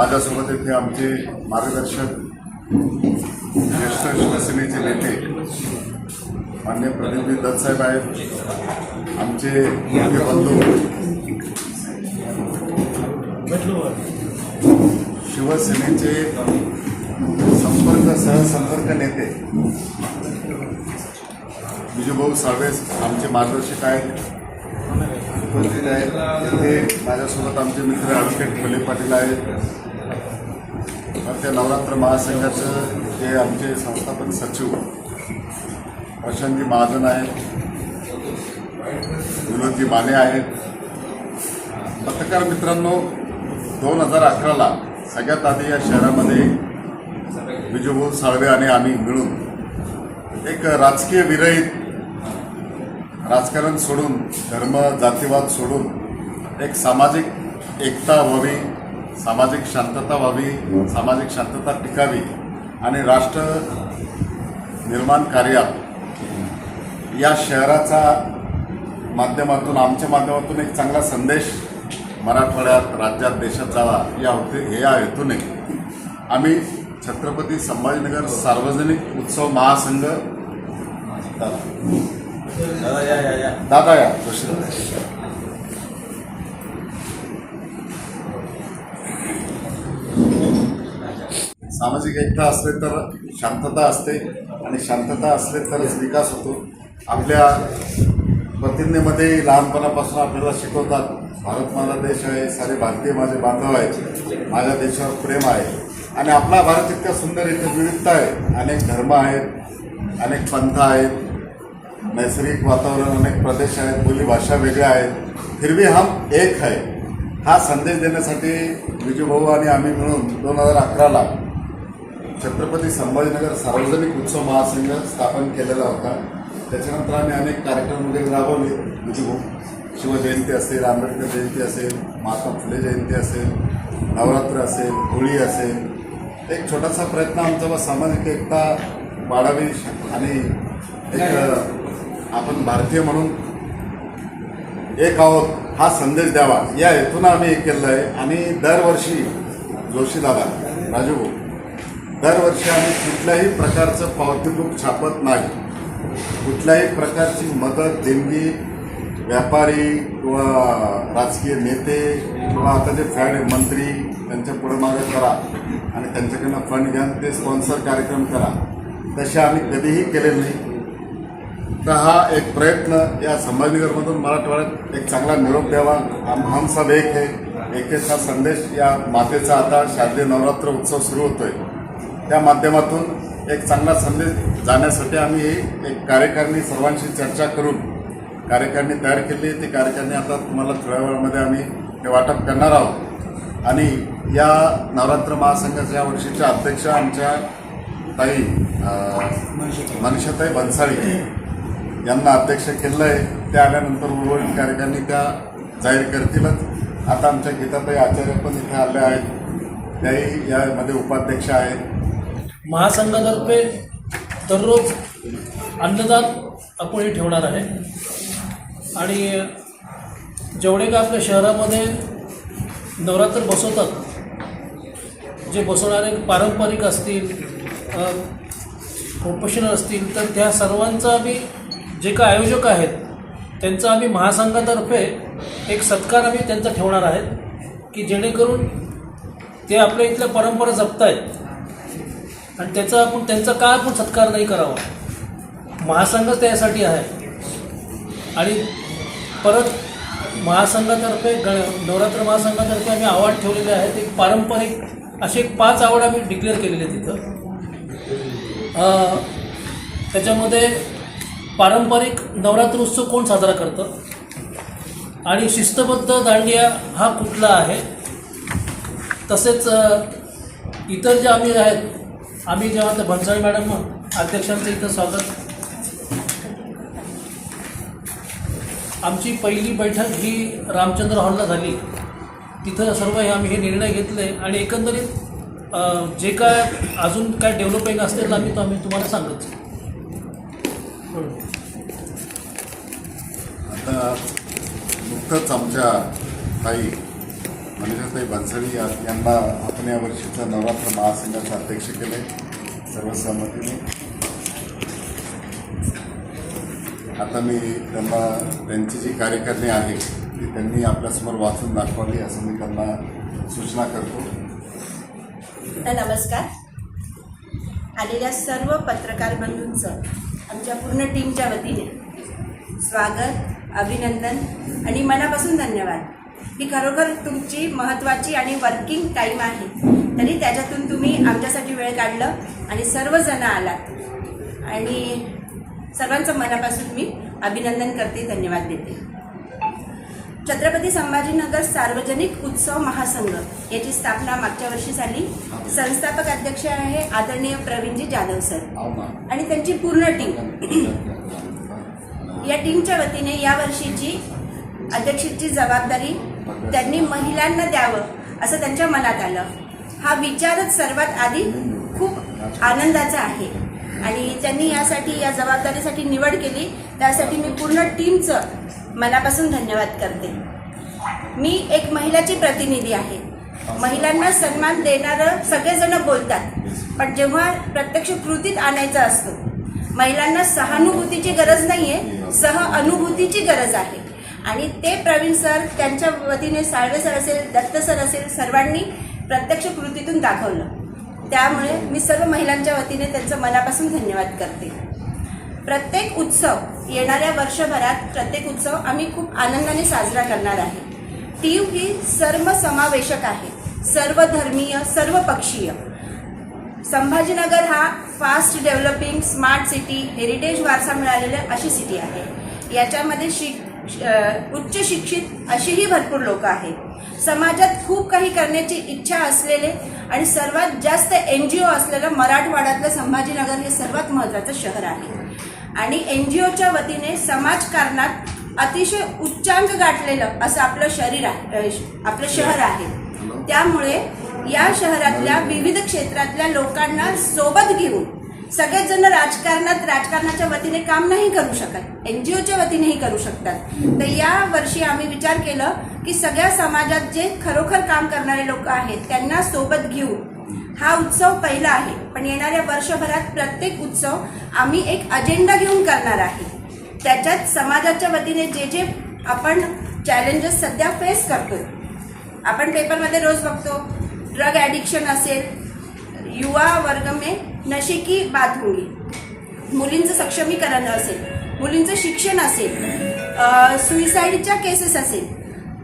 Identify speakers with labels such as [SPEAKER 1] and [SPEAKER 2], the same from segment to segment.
[SPEAKER 1] माझ्यासोबत इथे आमचे मार्गदर्शक ज्येष्ठ शिवसेनेचे नेते मान्य प्रतिनिधी दत्तसाहेब आहेत आमचे बंधू. शिवसेनेचे संपर्क सहसंपर्क नेते. विजूभाऊ साळवे आमचे मार्गदर्शक आहेत उपस्थित आहेत. तिथे माझ्यासोबत आमचे मित्र ॲडव्होकेट फुले पाटील आहेत. त्या नवरात्र महासंघाचं जे आमचे संस्थापन सचिव प्रशांतजी महाजन आहेत विनोदजी माने आहेत. पत्रकार मित्रांनो दोन हजार अकराला सगळ्यात आधी या शहरामध्ये विजयभाऊ साळवे आणि आम्ही मिळून एक राजकीय विरहित राजकारण सोडून धर्म जातीवाद सोडून एक सामाजिक एकता व्हावी सामाजिक शांतता व्हावी सामाजिक शांतता टिकावी आणि राष्ट्र निर्माण कार्यात या शहराचा माध्यमातून आमच्या माध्यमातून एक चांगला संदेश मराठवाड्यात राज्यात देशात जावा या होते या हेतूने आम्ही छत्रपती संभाजीनगर सार्वजनिक उत्सव महासंघ दादा या जोशी. सामाजिक एकता असले तर शांतता असते आणि शांतता असले तरच विकास होतो. आपल्या प्रतिज्ञेमध्ये लहानपणापासून आपल्याला शिकवतात भारत माझा देश आहे सारे भारतीय माझे बांधव आहेत माझ्या देशावर प्रेम आहे. आणि आपला भारत इतका सुंदर इथे विविधता आहे. अनेक धर्म आहेत अनेक पंथ आहेत नैसर्गिक वातावरण अनेक प्रदेश आहेत बोली भाषा वेगळ्या आहेत. फिरवी हम एक आहे हा संदेश देण्यासाठी विजूभाऊ आणि आम्ही मिळून दोन हजार अकराला छत्रपती संभाजीनगर सार्वजनिक उत्सव महासंघ स्थापन केलेला होता. त्याच्यानंतर आम्ही अनेक कार्यक्रम वगैरे राबवले. विजूभाऊ शिवजयंती असेल आंबेडकर जयंती असेल महात्मा फुले जयंती असेल नवरात्र असेल होळी असेल. एक छोटासा प्रयत्न आमचा व सामाजिक एकता वाढावी आणि एक आपण भारतीय म्हणून एक आहोत हा संदेश द्यावा. या हेतून आम्ही हे केलं आहे आणि दरवर्षी जोशीदादा राजू दरवर्षी आम्ही कुठल्याही प्रकारचं पावती बुक छापत नाही. कुठल्याही प्रकारची मदत देणगी व्यापारी किंवा राजकीय नेते किंवा आता जे फॅड मंत्री त्यांच्या पुढे मागे करा आणि त्यांच्याकडनं फंड घ्या ते स्पॉन्सर कार्यक्रम करा. तसे आम्ही कधीही केले नाही. तर हा एक प्रयत्न या संभाजीनगरमधून मराठवाड्यात एक चांगला निरोप द्यावा. आम हम सब एक आहे एकेचा संदेश या मातेचा आता शारदीय नवरात्र उत्सव सुरू होतोय. त्या माध्यमातून एक चांगला संदेश जाण्यासाठी आम्ही एक कार्यकारिणी सर्वांशी चर्चा करून कार्यकारिणी तयार केली. आहे ती कार्यकारिणी आता तुम्हाला थोड्या वेळामध्ये आम्ही हे वाटप करणार आहोत. आणि या नवरात्र महासंघाच्या या वर्षीच्या अध्यक्ष आमच्या ताई मनीषाताई भन्साळी यांना अध्यक्ष केलं आहे ते आल्यानंतर उर्वरित कार्यकारिणी त्या जाहीर करतीलच. आता आमच्या गीताताई आचार्य पण इथे आल्या आहेत. त्याही यामध्ये उपाध्यक्ष आहेत.
[SPEAKER 2] महासंघातर्फे दररोज अन्नदान आपण हे ठेवणार आहे. आणि जेवढे का आपल्या शहरामध्ये नवरात्र बसवतात जे बसवणारे पारंपरिक असतील प्रोफेशनल असतील तर त्या सर्वांचा आम्ही जे काय आयोजक आहेत त्यांचा आम्ही महासंघातर्फे एक सत्कार आम्ही त्यांचा ठेवणार आहेत की जेणेकरून ते आपल्या इथल्या परंपरा जपतायत. आणि त्याचा आपण त्यांचा का आपण सत्कार नाही करावा. महासंघच त्यासाठी आहे. आणि परत महासंघातर्फे गण नवरात्र महासंघातर्फे आम्ही आवड ठेवलेले आहेत एक पारंपरिक असे एक पाच आवड आम्ही डिक्लेअर केलेले तिथं. त्याच्यामध्ये पारंपरिक नवरात्र उत्सव कोण साजरा करतं? आणि शिस्तबद्ध दांडिया हा कुठला आहे? तसेच इतर जे आम्ही आहेत आम्ही जेव्हा तर भन्साळी मॅडम अध्यक्षांचं इथं स्वागत. आमची पहिली बैठक ही रामचंद्र हॉलला झाली. तिथं सर्व हे आम्ही हे निर्णय घेतले आणि एकंदरीत जे काय अजून काय डेव्हलपिंग असतील आम्ही तो आम्ही तुम्हाला सांगत.
[SPEAKER 1] आता नुकतंच आमच्या काही मनीषाताई भन्सळी यांना आपण या वर्षीचा नवरात्र महासंघाचं अध्यक्ष केले. सर्वसहमतीने आता मी त्यांना त्यांची जी कार्यकारणी आहे ती त्यांनी आपल्यासमोर वाचून दाखवावी असं मी त्यांना सूचना करतो.
[SPEAKER 3] नमस्कार. आलेल्या सर्व पत्रकार बंधूंचं आमच्या पूर्ण टीमच्या वतीने स्वागत अभिनंदन आणि मनापासून धन्यवाद. ही खरोखर तुमची महत्त्वाची आणि वर्किंग टाईम आहे. तरी त्याच्यातून तुम्ही आमच्यासाठी वेळ काढलं आणि सर्वजण आलात. आणि सर्वांचं मनापासून मी अभिनंदन करते धन्यवाद देते. छत्रपती संभाजीनगर सार्वजनिक उत्सव महासंघ याची स्थापना मागच्या वर्षी झाली. संस्थापक अध्यक्ष आहे आदरणीय प्रवीणजी जाधव सर. आणि त्यांची पूर्ण टीम या टीमच्या वतीने या वर्षीची अध्यक्षाची जबाबदारी त्यांनी महिलांना द्यावं असं त्यांच्या मनात आलं. हा विचारच सर्वात आधी खूप आनंदाचा आहे. आणि त्यांनी यासाठी या जबाबदारीसाठी निवड केली. त्यासाठी मी पूर्ण टीमचं मनापासून धन्यवाद करते. मी एक महिलाची प्रतिनिधी आहे. महिलांना सन्मान देणारं सगळेजण बोलतात. पण जेव्हा प्रत्यक्ष कृतीत आणायचं असतं महिलांना सहानुभूतीची गरज नाहीये सह अनुभूतीची गरज आहे. आणि ते प्रवीण सर त्यांच्या वतीने साळवे सर असेल दत्त सर असेल सर्वांनी प्रत्यक्ष कृतीतून दाखवलं. त्यामुळे मी सर्व महिलांच्या वतीने त्यांचं मनापासून धन्यवाद करते. प्रत्येक उत्सव येणाऱ्या वर्षभरात प्रत्येक उत्सव आम्ही खूप आनंदाने साजरा करणार आहे. टीव ही सर्वसमावेशक आहे. सर्व धर्मीय सर्व पक्षीय संभाजीनगर हा fast developing smart city heritage वारसा मिळालेले अशी सिटी आहे. याच्यामध्ये शिक उच्च शिक्षित अशीही भरपूर लोक आहेत. समाजात खूप काही करण्याची इच्छा असलेले आणि सर्वात जास्त एन जी ओ असलेलं मराठवाड्यातलं संभाजीनगर हे सर्वात महत्त्वाचं शहर आहे. आणि एन जी ओच्या वतीने समाजकारणात अतिशय उच्चांक गाठलेलं असं आपलं शरीर आहे आपलं शहर आहे. त्यामुळे या शहरातल्या विविध क्षेत्रातल्या लोकांना सोबत घेऊन सगळेच जण राजकारणात राजकारणाच्या वतीने काम नाही करू शकत. एन जी ओच्या वतीनेही करू शकतात. तर या वर्षी आम्ही विचार केलं की सगळ्या समाजात जे खरोखर काम करणारे लोक आहेत त्यांना सोबत घेऊन हा उत्सव पहिला आहे. पण येणाऱ्या वर्षभरात प्रत्येक उत्सव आम्ही एक अजेंडा घेऊन करणार आहे. त्याच्यात समाजाच्या वतीने जे जे आपण चॅलेंजेस सध्या फेस करतो आपण पेपरमध्ये रोज बघतो ड्रग ॲडिक्शन असेल युवा वर्ग में नशे की बात होंगी। मुलींचं सक्षमीकरण असेल मुलींचं शिक्षण असेल सुईसाईडच्या केसेस असेल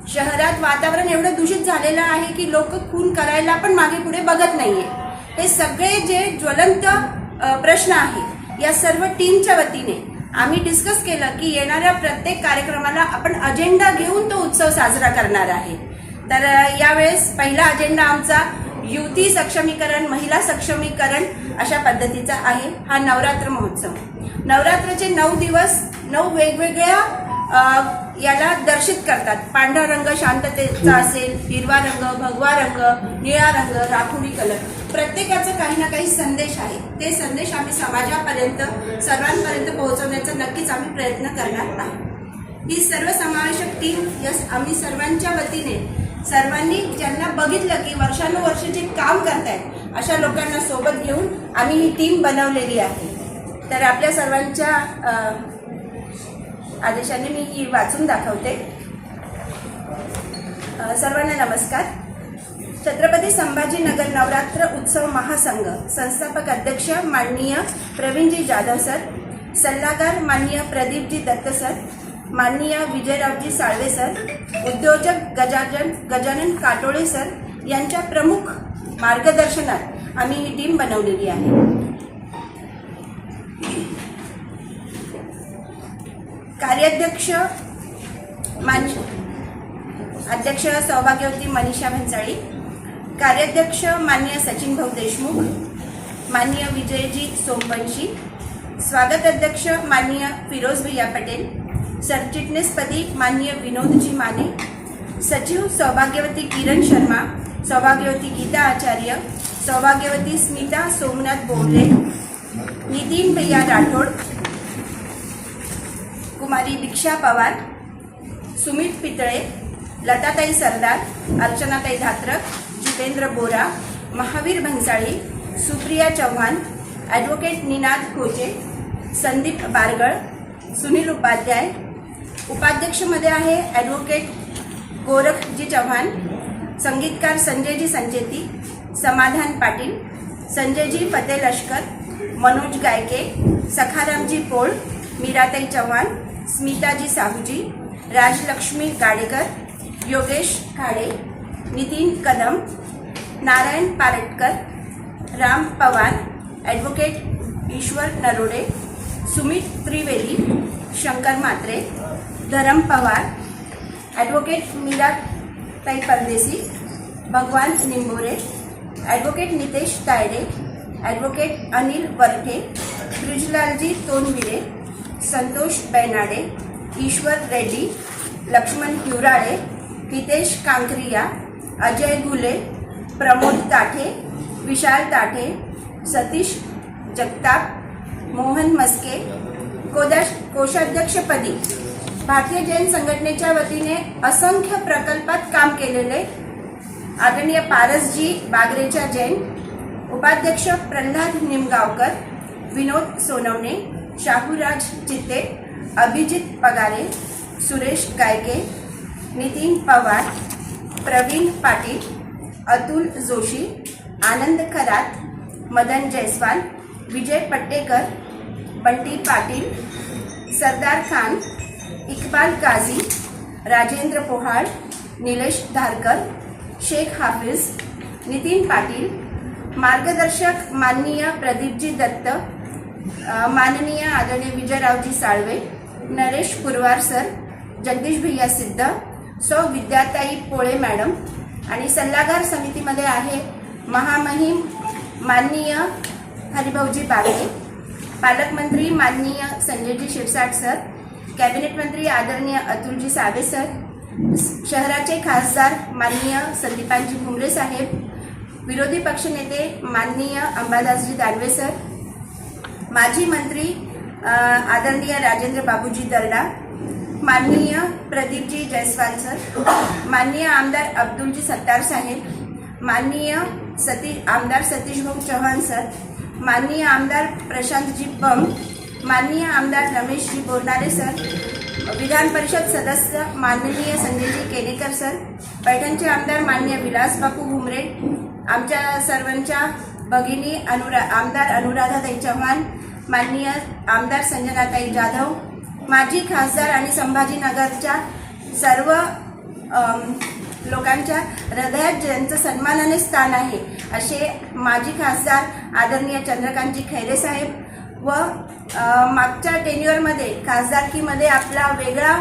[SPEAKER 3] शहरात वातावरण एवढं दूषित झालेलं आहे की लोक खून करायला पण मागे पुढे बघत नाहीये. हे सगळे जे ज्वलंत प्रश्न आहे या सर्व टीमच्या वतीने आम्ही डिस्कस केलं की येणाऱ्या प्रत्येक कार्यक्रमाला आपण अजेंडा घेऊन तो उत्सव साजरा करणार आहे. तर यावेळेस पहिला अजेंडा आमचा युवती सक्षमीकरण महिला सक्षमीकरण अशा पद्धतीचा आहे हा नवरात्र महोत्सव. नवरात्राचे नऊ दिवस नऊ वेगवेगळ्या याला दर्शित करतात. पांढरा रंग शांततेचा असेल हिरवा रंग भगवा रंग निळा रंग राखुडी कलर. प्रत्येकाचा काही ना काही संदेश आहे. ते संदेश आम्ही समाजापर्यंत सर्वांपर्यंत पोहोचवण्याचा नक्कीच आम्ही प्रयत्न करणार आहोत ही सर्वसमावेशक टीम यस आम्ही सर्वांच्या वतीने सर्वांनी ज्यांना बघितलं की वर्षानुवर्ष जे काम करतायत अशा लोकांना सोबत घेऊन आम्ही ही टीम बनवलेली आहे. तर आपल्या सर्वांच्या आदेशाने मी ही वाचून दाखवते. सर्वांना नमस्कार. छत्रपती संभाजीनगर नवरात्र उत्सव महासंघ संस्थापक अध्यक्ष माननीय प्रवीणजी जाधव सर सल्लागार माननीय प्रदीपजी दत्त सर माननीय विजयरावजी साळवे सर उद्योजक गजाजन गजानन काटोळे सर यांच्या प्रमुख मार्गदर्शनात आम्ही ही टीम बनवलेली आहे. कार्याध्यक्ष मान अध्यक्ष सौभाग्यवती मनीषा भन्साळी कार्याध्यक्ष माननीय सचिन भाऊ देशमुख माननीय विजयजी सोमवंशी स्वागत अध्यक्ष माननीय फिरोज भैया पटेल सरचिटणीसपदी माननीय विनोदजी माने सचिव सौभाग्यवती किरण शर्मा सौभाग्यवती गीता आचार्य सौभाग्यवती स्मिता सोमनाथ बोर्डे नितीन भैया राठोड कुमारी दीक्षा पवार सुमित पितळे लताताई सरदार अर्चनाताई धात्रक जितेंद्र बोरा महावीर भन्साळी सुप्रिया चव्हाण ॲडव्होकेट निनाद खोजे संदीप बारगळ सुनील उपाध्याय उपाध्यक्षमध्ये आहे ॲडव्होकेट गोरखजी चव्हाण संगीतकार संजयजी संचेती समाधान Patil Sanjayji Fateh Lashkar Manoj Gayke Sakharamji Pol Meeratai Chavan Smitaji Sahuji Rajlakshmi Gadekar Yogesh Khade Nitin Kadam Narayan Paratkar Ram Pawar advocate Ishwar Narode Sumit Trivedi Shankar Mhatre Dharam Pawar advocate Meera tai Pardesi Bhagwan Nimbore advocate Nitesh Tayade advocate Anil Varthe Brijlalji Tondvire Santosh Bainade Ishwar Reddy Laxman Hivrale Hitesh Kankariya Ajay Ghule Pramod Tathe Vishal Tathe Satish Jagtap Mohan Maske कोषाध्यक्षपदी. Bharatiya Jain संघटनेच्या वतीने असंख्य प्रकल्पात काम केलेले आदरणीय पारसजी बागरेच्या जैन उपाध्यक्ष प्रल्हाद निमगावकर विनोद सोनवणे शाहूराज चित्ते अभिजित पगारे सुरेश गायके नितीन पवार प्रवीण पाटील अतुल जोशी आनंद खरात मदन जयस्वाल विजय पट्टेकर बंटी पाटील सरदार खान इक्बाल काझी राजेंद्र पोहाळ निलेश धारकर शेख हाफिज नितीन पाटील मार्गदर्शक माननीय प्रदीपजी दत्त माननीय आदरणीय विजयरावजी साळवे नरेश पुरवार सर जगदीश भैया सिद्ध सौ विद्याताई पोळे मॅडम आणि सल्लागार समितीमध्ये आहे महामहिम माननीय हरिभाऊजी बागडे. पालकमंत्री माननीय संजयजी शिरसाट सर कॅबिनेट मंत्री आदरणीय अतुलजी सावे सर शहराचे खासदार माननीय संदीपांजी भुमरे साहेब विरोधी पक्षनेते माननीय अंबादासजी दानवे सर माजी मंत्री आदरणीय राजेंद्र बाबूजी दर्डा माननीय प्रदीपजी जयस्वाल सर माननीय आमदार अब्दुलजी सत्तार साहेब माननीय सती आमदार सतीश भाऊ चव्हाण सर माननीय आमदार प्रशांतजी बम माननीय आमदार रमेशजी बोरनारे सर विधान परिषद सदस्य माननीय संजयजी केनेकर सर पैठणचे आमदार माननीय विलास बापू घुमरे आमच्या सर्वांच्या भगिनी अनुरा आमदार अनुराधाताई चव्हाण माननीय आमदार संजनाताई जाधव माजी खासदार आणि संभाजीनगरच्या सर्व लोकांच्या हृदयात ज्यांचं सन्मानाने स्थान आहे असे माजी खासदार आदरणीय चंद्रकांतजी खैरे साहेब व मागच्या टेन्युअरमध्ये खासदारकीमध्ये आपला वेगळा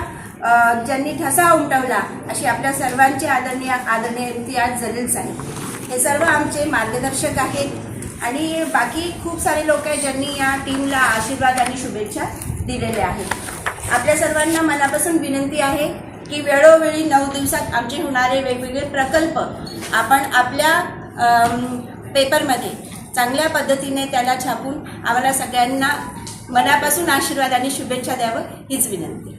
[SPEAKER 3] ज्यांनी ठसा उमटवला अशी आपल्या सर्वांचे आदरणीय आदरणीय इम्तियाज जलील साहेब. हे सर्व आमचे मार्गदर्शक आहेत आणि बाकी खूप सारे लोक आहेत ज्यांनी या टीमला आशीर्वाद आणि शुभेच्छा दिलेल्या आहेत. आपल्या सर्वांना मनापासून विनंती आहे की वेळोवेळी नऊ दिवसात आमचे होणारे वेगवेगळे प्रकल्प आपण आपल्या पेपरमध्ये. चांगल्या पद्धतीने त्याला छापून आम्हाला सगळ्यांना मनापासून आशीर्वाद आणि शुभेच्छा द्यावं हीच विनंती.